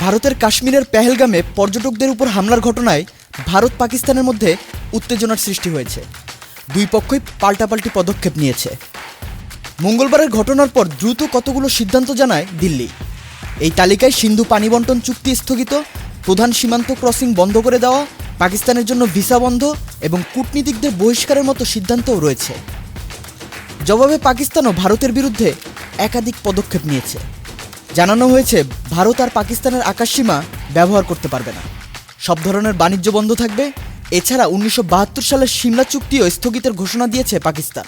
ভারতের কাশ্মীরের পেহেলগামে পর্যটকদের উপর হামলার ঘটনায় ভারত পাকিস্তানের মধ্যে উত্তেজনার সৃষ্টি হয়েছে। দুই পক্ষই পাল্টাপাল্টি পদক্ষেপ নিয়েছে। মঙ্গলবারের ঘটনার পর দ্রুত কতগুলো সিদ্ধান্ত জানায় দিল্লি। এই তালিকায় সিন্ধু পানি বন্টন চুক্তি স্থগিত, প্রধান সীমান্ত ক্রসিং বন্ধ করে দেওয়া, পাকিস্তানের জন্য ভিসা বন্ধ এবং কূটনীতিকদের বহিষ্কারের মতো সিদ্ধান্তও রয়েছে। জবাবে পাকিস্তানও ভারতের বিরুদ্ধে একাধিক পদক্ষেপ নিয়েছে। জানানো হয়েছে, ভারত আর পাকিস্তানের আকাশসীমা ব্যবহার করতে পারবে না। সব ধরনের বাণিজ্য বন্ধ থাকবে। এছাড়া উনিশশো বাহাত্তর সালের সিমলা চুক্তিও স্থগিতের ঘোষণা দিয়েছে পাকিস্তান।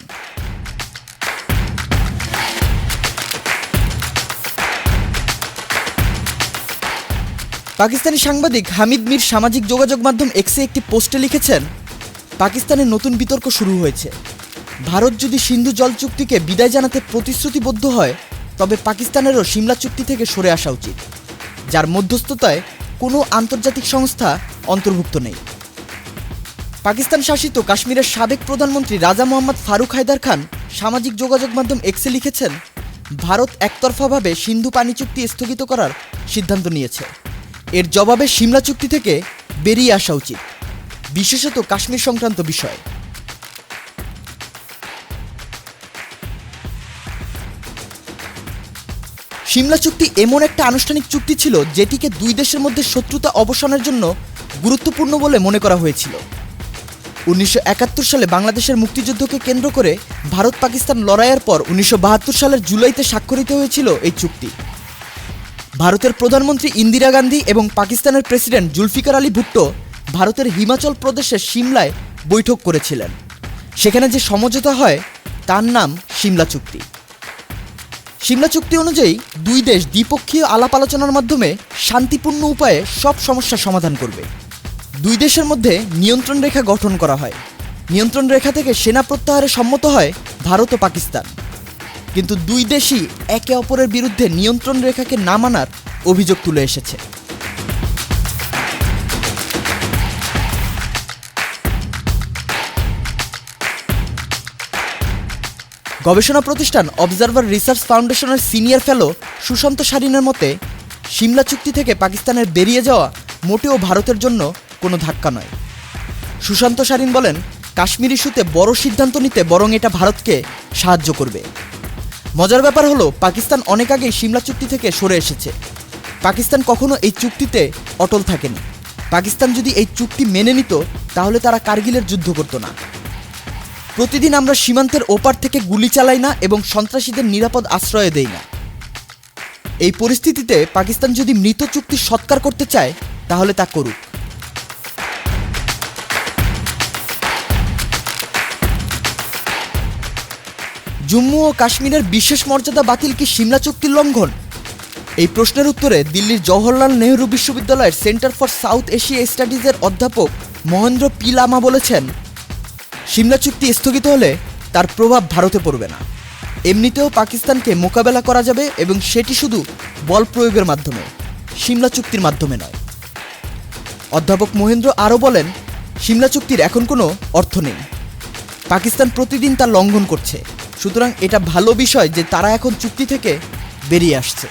পাকিস্তানি সাংবাদিক হামিদ মির সামাজিক যোগাযোগ মাধ্যম এক্সে একটি পোস্টে লিখেছেন পাকিস্তানের নতুন বিতর্ক শুরু হয়েছে। ভারত যদি সিন্ধু জল চুক্তিকে বিদায় জানাতে প্রতিশ্রুতিবদ্ধ হয় তবে পাকিস্তানেরও সিমলা চুক্তি থেকে সরে আসা উচিত, যার মধ্যস্থতায় কোনো আন্তর্জাতিক সংস্থা অন্তর্ভুক্ত নেই। পাকিস্তান শাসিত কাশ্মীরের সাবেক প্রধানমন্ত্রী রাজা মোহাম্মদ ফারুক হায়দার খান সামাজিক যোগাযোগ মাধ্যম এক্সে লিখেছেন, ভারত একতরফাভাবে সিন্ধু পানি চুক্তি স্থগিত করার সিদ্ধান্ত নিয়েছে। এর জবাবে সিমলা চুক্তি থেকে বেরিয়ে আসা উচিত। বিশেষত কাশ্মীর সংক্রান্ত বিষয়। সিমলা চুক্তি এমন একটা আনুষ্ঠানিক চুক্তি ছিল যেটিকে দুই দেশের মধ্যে শত্রুতা অবসানের জন্য গুরুত্বপূর্ণ বলে মনে করা হয়েছিল। উনিশশো একাত্তর সালে বাংলাদেশের মুক্তিযুদ্ধকে কেন্দ্র করে ভারত পাকিস্তান লড়াইয়ের পর উনিশশো বাহাত্তর সালের জুলাইতে স্বাক্ষরিত হয়েছিল এই চুক্তি। ভারতের প্রধানমন্ত্রী ইন্দিরা গান্ধী এবং পাকিস্তানের প্রেসিডেন্ট জুলফিকার আলী ভুট্টো ভারতের হিমাচল প্রদেশের সিমলায় বৈঠক করেছিলেন। সেখানে যে সমঝোতা হয়, তার নাম সিমলা চুক্তি। সিমলা চুক্তি অনুযায়ী দুই দেশ দ্বিপক্ষীয় আলাপ আলোচনার মাধ্যমে শান্তিপূর্ণ উপায়ে সব সমস্যার সমাধান করবে। দুই দেশের মধ্যে নিয়ন্ত্রণ রেখা গঠন করা হয়। নিয়ন্ত্রণ রেখা থেকে সেনা প্রত্যাহারে সম্মত হয় ভারত ও পাকিস্তান। কিন্তু দুই দেশই একে অপরের বিরুদ্ধে নিয়ন্ত্রণ রেখাকে না মানার অভিযোগ তুলে এসেছে। গবেষণা প্রতিষ্ঠান অবজারভার রিসার্চ ফাউন্ডেশনের সিনিয়র ফেলো সুশান্ত সারিনের মতে, সিমলা চুক্তি থেকে পাকিস্তানের বেরিয়ে যাওয়া মোটেও ভারতের জন্য কোনো ধাক্কা নয়। সুশান্ত সারিন বলেন, কাশ্মীর ইস্যুতে বড় সিদ্ধান্ত নিতে বরং এটা ভারতকে সাহায্য করবে। মজার ব্যাপার হলো, পাকিস্তান অনেক আগেই সিমলা চুক্তি থেকে সরে এসেছে। পাকিস্তান কখনো এই চুক্তিতে অটল থাকেনি। পাকিস্তান যদি এই চুক্তি মেনে নিত, তাহলে তারা কার্গিলের যুদ্ধ করতো না। প্রতিদিন আমরা সীমান্তের ওপার থেকে গুলি চালাই না এবং সন্ত্রাসীদের নিরাপদ আশ্রয় দেই না। এই পরিস্থিতিতে পাকিস্তান যদি মৃত চুক্তি সৎকার করতে চায়, তাহলে তা করুক। জম্মু ও কাশ্মীরের বিশেষ মর্যাদা বাতিল কি সিমলা চুক্তির লঙ্ঘন? এই প্রশ্নের উত্তরে দিল্লির জওহরলাল নেহরু বিশ্ববিদ্যালয়ের সেন্টার ফর সাউথ এশিয়া স্টাডিজের অধ্যাপক মহেন্দ্র পি লামা বলেছেন সিমলা চুক্তি স্থগিত হলে তার প্রভাব ভারতে পড়বে না। এমনিতেও পাকিস্তানকে মোকাবেলা করা যাবে এবং সেটি শুধু বল প্রয়োগের মাধ্যমে, সিমলা চুক্তির মাধ্যমে নয়। অধ্যাপক মহেন্দ্র আরও বলেন, সিমলা চুক্তির এখন কোনো অর্থ নেই। পাকিস্তান প্রতিদিন তা লঙ্ঘন করছে। সুতরাং এটা ভালো বিষয় যে তারা এখন চুক্তি থেকে বেরিয়ে আসছে।